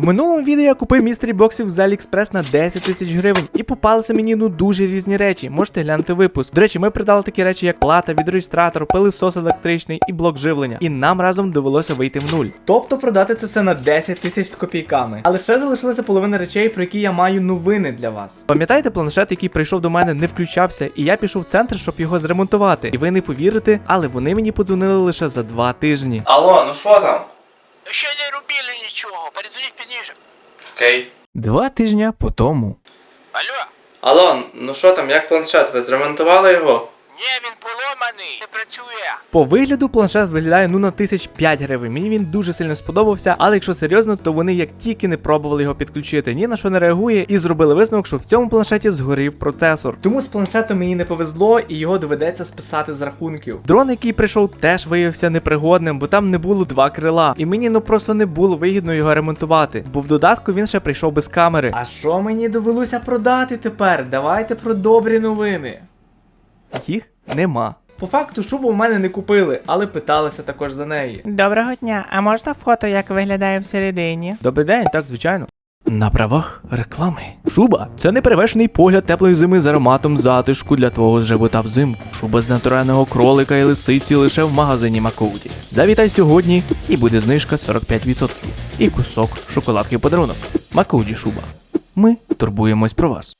В минулому відео я купив містері боксів з Aliexpress на 10 тисяч гривень і попалися мені ну дуже різні речі. Можете глянути випуск. До речі, ми придали такі речі, як плата, відреєстратор, пилисос електричний і блок живлення. І нам разом довелося вийти в нуль. Тобто продати це все на 10 тисяч з копійками. Але ще залишилася половина речей, про які я маю новини для вас. Пам'ятаєте планшет, який прийшов до мене, не включався, і я пішов в центр, щоб його зремонтувати. І ви не повірите, але вони мені подзвонили лише за два тижні. Алло, ну що там? Ще не робили нічого, передадуть пізніше. Окей. Два тижні по тому. Алло? Алло, ну що там, як планшет? Ви зремонтували його? Ні, він поломаний, не працює. По вигляду планшет виглядає ну на тисяч 5 гривень. Мені він дуже сильно сподобався, але якщо серйозно, то вони як тільки не пробували його підключити, ні на що не реагує, і зробили висновок, що в цьому планшеті згорів процесор. Тому з планшетом мені не повезло, і його доведеться списати з рахунків. Дрон, який прийшов, теж виявився непригодним, бо там не було два крила. І мені ну просто не було вигідно його ремонтувати. Бо в додатку він ще прийшов без камери. А що мені довелося продати тепер? Давайте про добрі новини. Їх нема. По факту шубу в мене не купили, але питалися також за неї. Доброго дня, а можна фото, як виглядає всередині? Добрий день, так звичайно. На правах реклами. Шуба це неперевершений погляд теплої зими з ароматом затишку для твого живота взимку. Шуба з натурального кролика і лисиці лише в магазині Макоуді. Завітай сьогодні і буде знижка 45%. І кусок шоколадки подарунок. Макоуді шуба. Ми турбуємось про вас.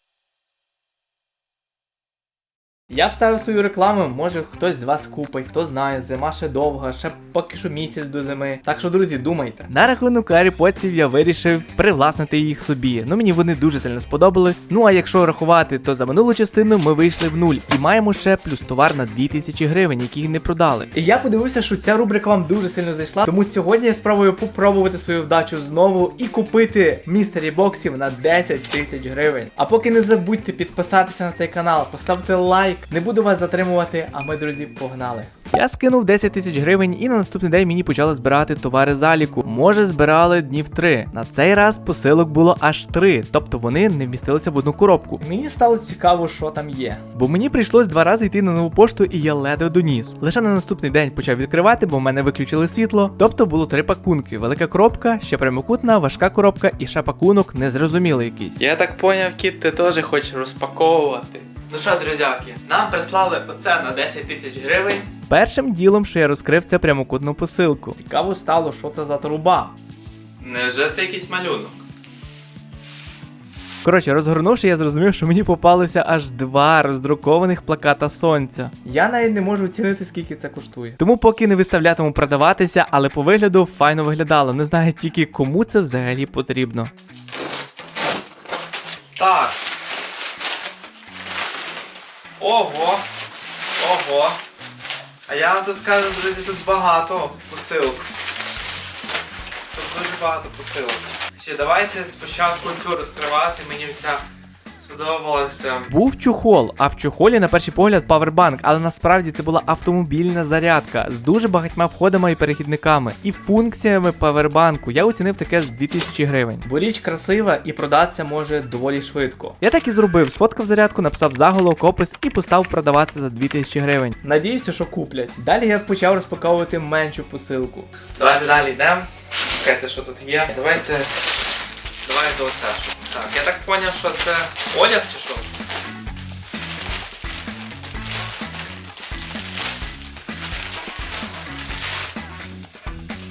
Я вставив свою рекламу, може хтось з вас купить, хто знає, зима ще довга, ще поки що місяць до зими. Так що, друзі, думайте. На рахунок AirPods я вирішив привласнити їх собі. Ну мені вони дуже сильно сподобались. Ну а якщо рахувати, то за минулу частину ми вийшли в нуль і маємо ще плюс товар на 2000 гривень, які не продали. І я подивився, що ця рубрика вам дуже сильно зайшла. Тому сьогодні я спробую попробувати свою вдачу знову і купити містері боксів на 10 тисяч гривень. А поки не забудьте підписатися на цей канал, поставити лайк. Не буду вас затримувати, а ми, друзі, погнали. Я скинув 10 тисяч гривень і на наступний день мені почали збирати товари заліку. Може, збирали днів 3. На цей раз посилок було аж 3, тобто вони не вмістилися в одну коробку. Мені стало цікаво, що там є. Бо мені прийшлось два рази йти на нову пошту, і я ледве доніс. Лише на наступний день почав відкривати, бо в мене виключили світло. Тобто було три пакунки: велика коробка, ще прямокутна, важка коробка і ще пакунок незрозумілий якийсь. Я так поняв, кіт, ти теж хочеш розпаковувати. Ну що, друзяки, нам прислали оце на 10 тисяч гривень. Першим ділом, що я розкрив, це прямокутну посилку. Цікаво стало, що це за труба. Невже це якийсь малюнок? Коротше, розгорнувши, я зрозумів, що мені попалося аж два роздрукованих плаката сонця. Я навіть не можу оцінити, скільки це коштує. Тому поки не виставлятиму продаватися, але по вигляду файно виглядало. Не знаю тільки кому це взагалі потрібно. Так. Ого. Ого. А я вам тут скажу, друзі, тут багато посилок. Тут дуже багато посилок. Ще давайте спочатку цю розкривати, мені ця сподобалася. Був чухол, а в чухолі на перший погляд павербанк, але насправді це була автомобільна зарядка з дуже багатьма входами і перехідниками і функціями павербанку. Я оцінив таке з 2000 гривень. Бо річ красива і продатися може доволі швидко. Я так і зробив, сфоткав зарядку, написав заголовок, опис і поставив продаватися за 2000 гривень. Надіюся, що куплять. Далі я почав розпаковувати меншу посилку. Давайте далі йдемо. Чекайте, що тут є. Давайте. Давайте оце. Так, я так зрозумів, що це одяг чи що?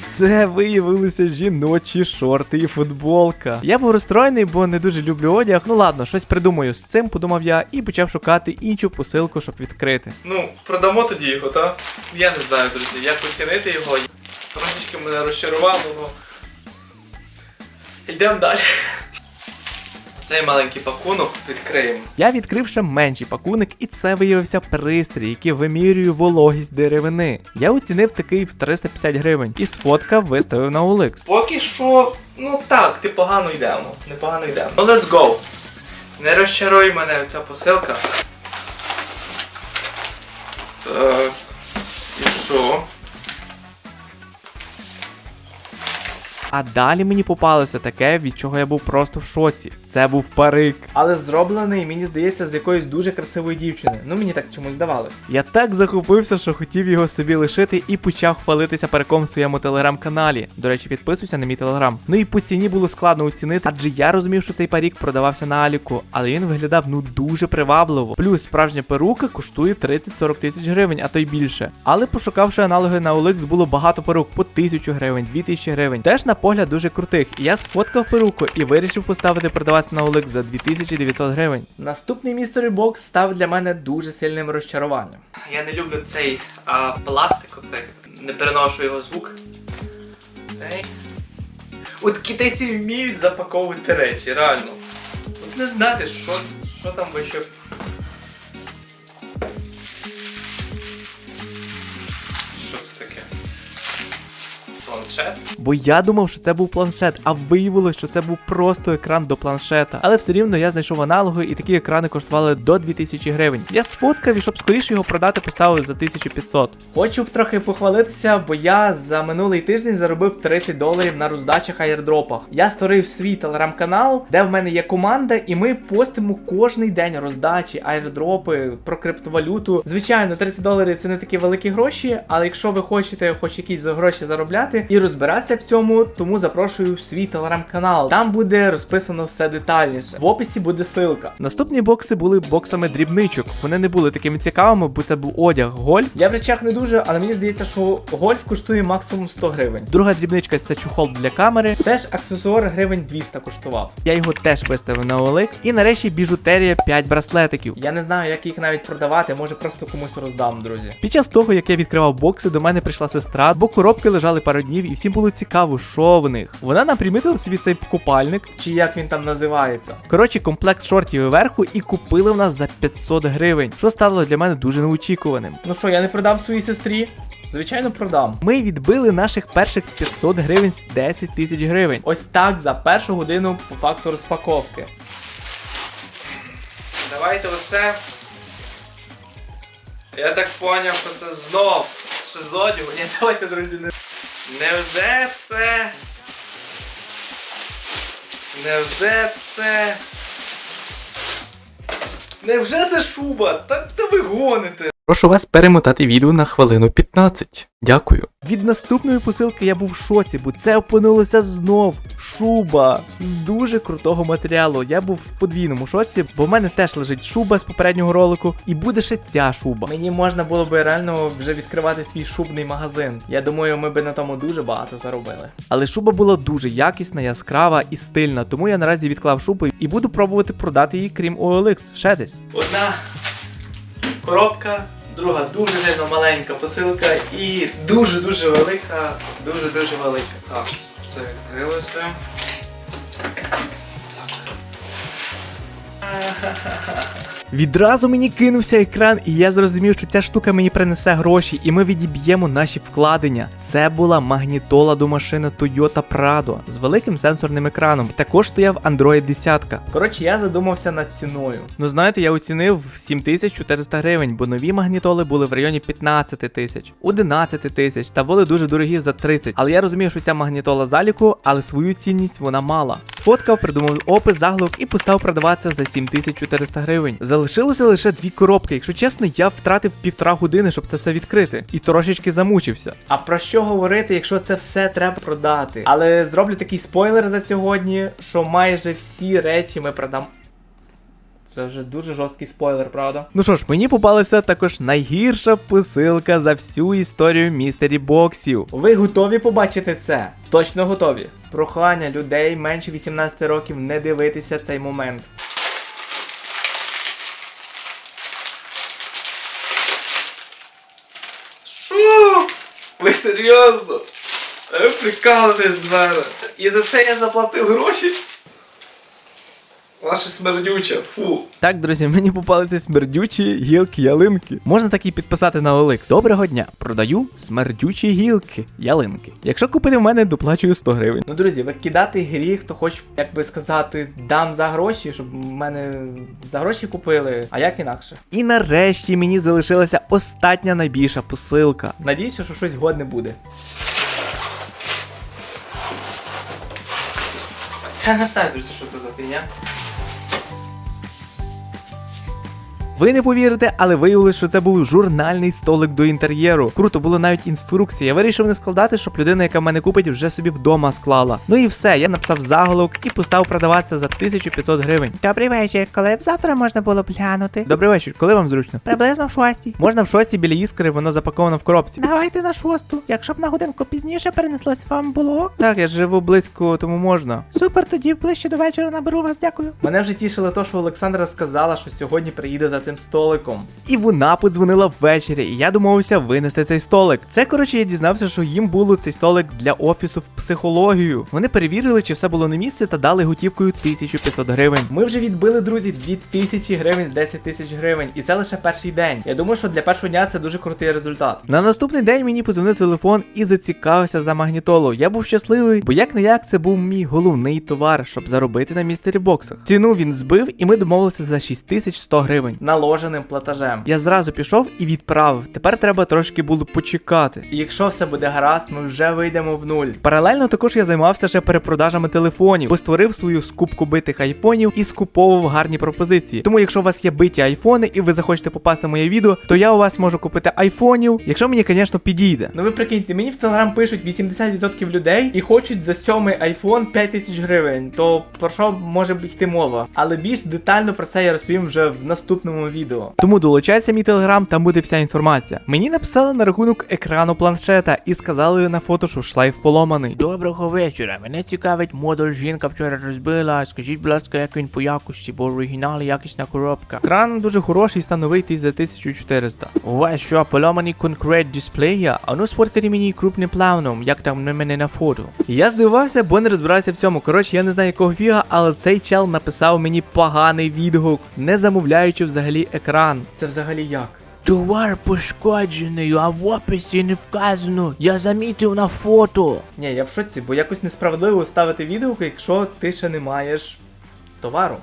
Це виявилися жіночі шорти і футболка. Я був розстроєний, бо не дуже люблю одяг. Ну ладно, щось придумаю з цим, подумав я, і почав шукати іншу посилку, щоб відкрити. Ну, продамо тоді його, так? Я не знаю, друзі, як оцінити його. Трошечки мене розчарувало, ну. Йдемо далі. Цей маленький пакунок відкриємо. Я відкрив ще менший пакунок, і це виявився пристрій, який вимірює вологість деревини. Я оцінив такий в 350 гривень і сфоткав, виставив на OLX. Поки що, ну так, ти погано йдемо. Непогано йдемо. Ну let's go. Не розчаруй мене ця посилка. Так. І що? А далі мені попалося таке, від чого я був просто в шоці. Це був парик. Але зроблений, мені здається, з якоїсь дуже красивої дівчини. Ну мені так чомусь здавалось. Я так захопився, що хотів його собі лишити і почав хвалитися париком в своєму телеграм-каналі. До речі, підписуйся на мій телеграм. Ну і по ціні було складно оцінити, адже я розумів, що цей парік продавався на Аліку, але він виглядав ну дуже привабливо. Плюс справжня перука коштує 30-40 тисяч гривень, а то й більше. Але пошукавши аналоги на OLX, було багато перук по 1000 гривень, 2000 гривень. Теж на погляд дуже крутих. Я сфоткав перуку і вирішив поставити продаватися на OLX за 2900 гривень. Наступний містері бокс став для мене дуже сильним розчаруванням. Я не люблю цей а, пластик, отей. не переношу його звук. Цей. От китайці вміють запаковувати речі, реально. От не знати, що, що там ви ще. Планшет? Бо я думав, що це був планшет, а виявилось, що це був просто екран до планшета. Але все рівно я знайшов аналоги, і такі екрани коштували до 2000 гривень. Я сфоткав і щоб скоріше його продати, поставив за 1500. Хочу б трохи похвалитися, бо я за минулий тиждень заробив 30 доларів на роздачах аірдропах. Я створив свій телеграм-канал, де в мене є команда, і ми постимо кожний день роздачі, аірдропи про криптовалюту. Звичайно, 30 доларів це не такі великі гроші, але якщо ви хочете хоч якісь гроші заробляти і розбиратися в цьому, тому запрошую в свій телеграм-канал. Там буде розписано все детальніше. В описі буде ссылка. Наступні бокси були боксами дрібничок. Вони не були такими цікавими, бо це був одяг гольф. Я в речах не дуже, але мені здається, що гольф коштує максимум 100 гривень. Друга дрібничка це чухол для камери. Теж аксесуар гривень 200 коштував. Я його теж виставив на OLX. І нарешті біжутерія 5 браслетиків. Я не знаю, як їх навіть продавати, може просто комусь роздам, друзі. Під час того, як я відкривав бокси, до мене прийшла сестра, бо коробки лежали пару днів, і всім було цікаво, що в них. Вона напримітила собі цей купальник, чи як він там називається. Коротше, комплект шортів верху і купили в нас за 500 гривень, що стало для мене дуже неочікуваним. Ну що, я не продам своїй сестрі? Звичайно, продам. Ми відбили наших перших 500 гривень з 10 тисяч гривень. Ось так за першу годину по факту розпаковки. Давайте оце. Я так поняв, що це знов. Що з одягу? Ні, давайте, друзі, не. Невже це? Невже це? Невже це шуба? Та, та ви гоните. Прошу вас перемотати відео на хвилину 15. Дякую. Від наступної посилки я був в шоці, бо це опинилося знов шуба з дуже крутого матеріалу. Я був в подвійному шоці, бо в мене теж лежить шуба з попереднього ролику, і буде ще ця шуба. Мені можна було би реально вже відкривати свій шубний магазин. Я думаю, ми би на тому дуже багато заробили. Але шуба була дуже якісна, яскрава і стильна, тому я наразі відклав шубу і буду пробувати продати її, крім OLX, ще десь. Одна коробка, друга дуже сильно маленька посилка і дуже-дуже велика, дуже-дуже велика. Так, це відкрилося. Відразу мені кинувся екран, і я зрозумів, що ця штука мені принесе гроші, і ми відіб'ємо наші вкладення. Це була магнітола до машини Toyota Prado з великим сенсорним екраном. Також стояв Android 10. Коротше, я задумався над ціною. Ну знаєте, я оцінив в 7400 гривень, бо нові магнітоли були в районі 15 тисяч, 11 тисяч та були дуже дорогі за 30. Але я розумів, що ця магнітола заліку, але свою цінність вона мала. Сфоткав, придумав опис, заголовок і постав продаватися за 7400 гривень. Залишилося лише дві коробки. Якщо чесно, я втратив півтора години, щоб це все відкрити, і трошечки замучився. А про що говорити, якщо це все треба продати? Але зроблю такий спойлер за сьогодні, що майже всі речі ми продам. Це вже дуже жорсткий спойлер, правда? Ну що ж, мені попалася також найгірша посилка за всю історію містері боксів. Ви готові побачити це? Точно готові. Прохання людей менше 18 років не дивитися цей момент. Що? Ви серйозно? Ви прикалуєтесь з мене. І за це я заплатив гроші? Вона ще смердюча, фу. Так, друзі, мені попалися смердючі гілки ялинки. Можна так і підписати на OLX. Доброго дня! Продаю смердючі гілки ялинки. Якщо купити в мене, доплачую 100 гривень. Ну, друзі, викидати гріх, то хоч, як би сказати, дам за гроші, щоб мене за гроші купили, а як інакше. І нарешті мені залишилася остання найбільша посилка. Надіюся, що щось годне буде. Я не знаю, друзі, що це за фігня. Ви не повірите, але виявилось, що це був журнальний столик до інтер'єру. Круто, було навіть інструкція. Я вирішив не складати, щоб людина, яка мене купить, вже собі вдома склала. Ну і все, я написав заголовок і поставив продаватися за 1500 гривень. Добрий вечір, коли б завтра можна було б глянути? Добрий вечір, коли вам зручно? Приблизно в шостій. Можна в шостій біля іскри, воно запаковано в коробці. Давайте на шосту. Якщо б на годинку пізніше перенеслось вам було. Так, я живу близько, тому можна. Супер, тоді ближче до вечора наберу вас, дякую. Мене вже тішило то, що Олександра сказала, що сьогодні приїде за цим столиком. І вона подзвонила ввечері, і я домовився винести цей столик. Це коротше, я дізнався, що їм було цей столик для офісу в психологію. Вони перевірили, чи все було на місці, та дали готівкою 1500 гривень. Ми вже відбили, друзі, 2000 гривень з 10 тисяч гривень, і це лише перший день. Я думаю, що для першого дня це дуже крутий результат. На наступний день мені позвонив телефон і зацікавився за магнітолу. Я був щасливий, бо як не як це був мій головний товар, щоб заробити на містері боксах. Ціну він збив, і ми домовилися за 6100 гривень наложеним платежем. Я зразу пішов і відправив. Тепер треба трошки було почекати. І якщо все буде гаразд, ми вже вийдемо в нуль. Паралельно також я займався ще перепродажами телефонів, бо створив свою скупку битих айфонів і скуповував гарні пропозиції. Тому, якщо у вас є биті айфони і ви захочете попасти в моє відео, то я у вас можу купити айфонів, якщо мені, звісно, підійде. Ну ви прикиньте, мені в телеграм пишуть 80% людей і хочуть за сьомий айфон 5000 гривень. То про що може йти мова? Але більш детально про це я розповім вже в наступному відео. Тому долучайтеся в мій телеграм, там буде вся інформація. Мені написали на рахунок екрану планшета і сказали на фото, що шлейф поломаний. Доброго вечора. Мене цікавить модуль жінка вчора розбила. Скажіть, будь ласка, як він по якості, бо оригінал якісна коробка. Екран дуже хороший, становитий за 1400. У вас що, поломаний конкрет дисплея? А ну сфоткайте мені крупним планом, як там на мене на фото. Я здивувався, бо не розбирався в цьому. Коротше, я не знаю якого фіга, але цей чел написав мені поганий відгук, не замовляючи взагалі екран. Це взагалі як? Товар пошкоджений, а в описі не вказано. Я замітив на фото. Ні, я в шоці, бо якось несправедливо ставити відгук, якщо ти ще не маєш товару.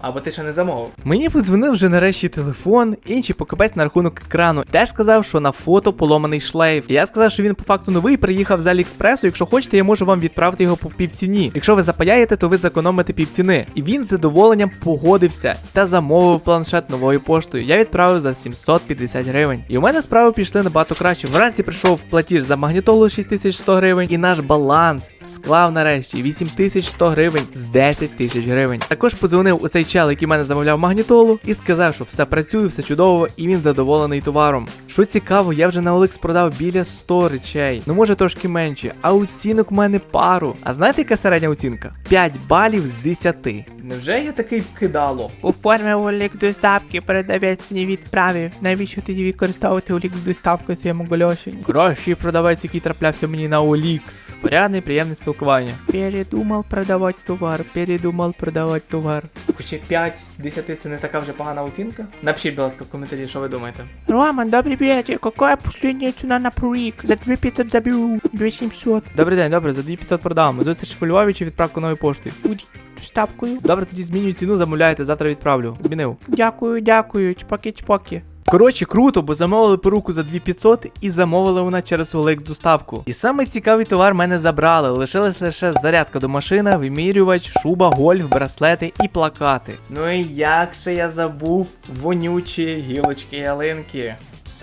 Або ти ще не замовив. Мені позвонив вже нарешті телефон, інший покупець на рахунок екрану. Теж сказав, що на фото поломаний шлейф. Я сказав, що він по факту новий, приїхав з Аліекспресу. Якщо хочете, я можу вам відправити його по півціні. Якщо ви запаяєте, то ви зекономите півціни. І він з задоволенням погодився та замовив планшет новою поштою. Я відправив за 750 гривень. І у мене справи пішли набагато краще. Вранці прийшов платіж за магнітолу 6100 гривень, і наш баланс склав нарешті 8100 гривень з 10 тисяч гривень. Також подзвонив у цей чел, який мене замовляв магнітолу, і сказав, що все працює, все чудово, і він задоволений товаром. Що цікаво, я вже на OLX продав біля 100 речей, ну може трошки менше, а оцінок в мене пару. А знаєте, яка середня оцінка? 5 балів з 10. Невже я такий кидало? Оформив олік доставки, продавець не відправив. Навіщо тоді використовувати олік доставку в своєму гольошині? Кращий продавець, який траплявся мені на OLX. Порядне, приємне спілкування. Передумав продавати товар, передумав продавати товар. Хоча 5 з 10 це не така вже погана оцінка. Напишіть, будь ласка, в коментарі, що ви думаєте. Роман, добрий вечер. Какая последняя ціна на парик? За 2500 заберу. 2700. Добрий день, добре, за 2500 продам. Зустріч у Львові чи відправку новою поштою. Будь ставкою. Добре, тоді змінюю ціну, замовляєте, завтра відправлю. Змінив. Дякую, дякую. Чпаки-чпаки. Коротше, круто, бо замовили перуку за 2500 і замовила вона через OLX доставку. І саме цікавий товар мене забрали. Лишилась лише зарядка до машини, вимірювач, шуба, гольф, браслети і плакати. Ну і як ще я забув вонючі гілочки ялинки.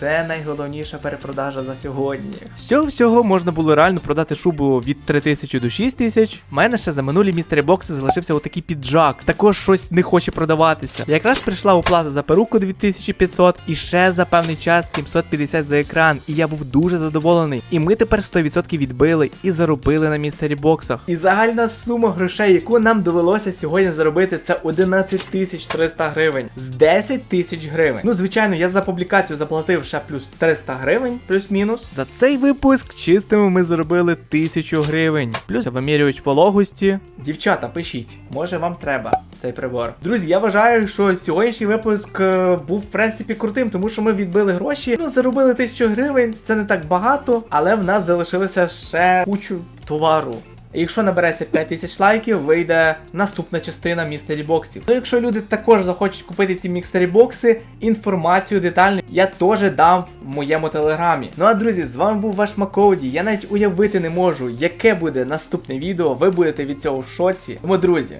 Це найголовніша перепродажа за сьогодні. З цього всього можна було реально продати шубу від 3000 до 6000. У мене ще за минулі містері бокси залишився отакий піджак. Також щось не хоче продаватися. Якраз прийшла оплата за перуку 2500 і ще за певний час 750 за екран. І я був дуже задоволений. І ми тепер 100% відбили і заробили на містері боксах. І загальна сума грошей, яку нам довелося сьогодні заробити, це 11 300 гривень з 10 тисяч гривень. Ну, звичайно, я за публікацію заплатив ще плюс 300 гривень, плюс-мінус. За цей випуск чистими ми заробили 1000 гривень. Плюс вимірювач вологості. Дівчата, пишіть, може вам треба цей прибор. Друзі, я вважаю, що сьогоднішній випуск е, був в принципі крутим, тому що ми відбили гроші. Ну, заробили 1000 гривень, це не так багато, але в нас залишилося ще кучу товару. Якщо набереться 5000 лайків, вийде наступна частина містері боксів. Ну, якщо люди також захочуть купити ці мікстері бокси, інформацію детальну я теж дам в моєму телеграмі. Ну а друзі, з вами був ваш Макоуді. Я навіть уявити не можу, яке буде наступне відео. Ви будете від цього в шоці. Тому, друзі,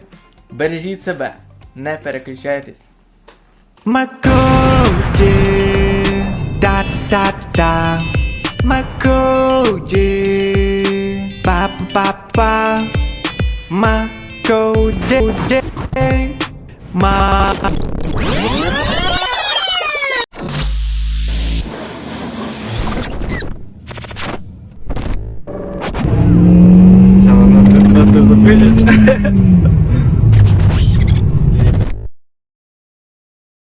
бережіть себе, не переключайтесь. Papa Ma Go Day Ma.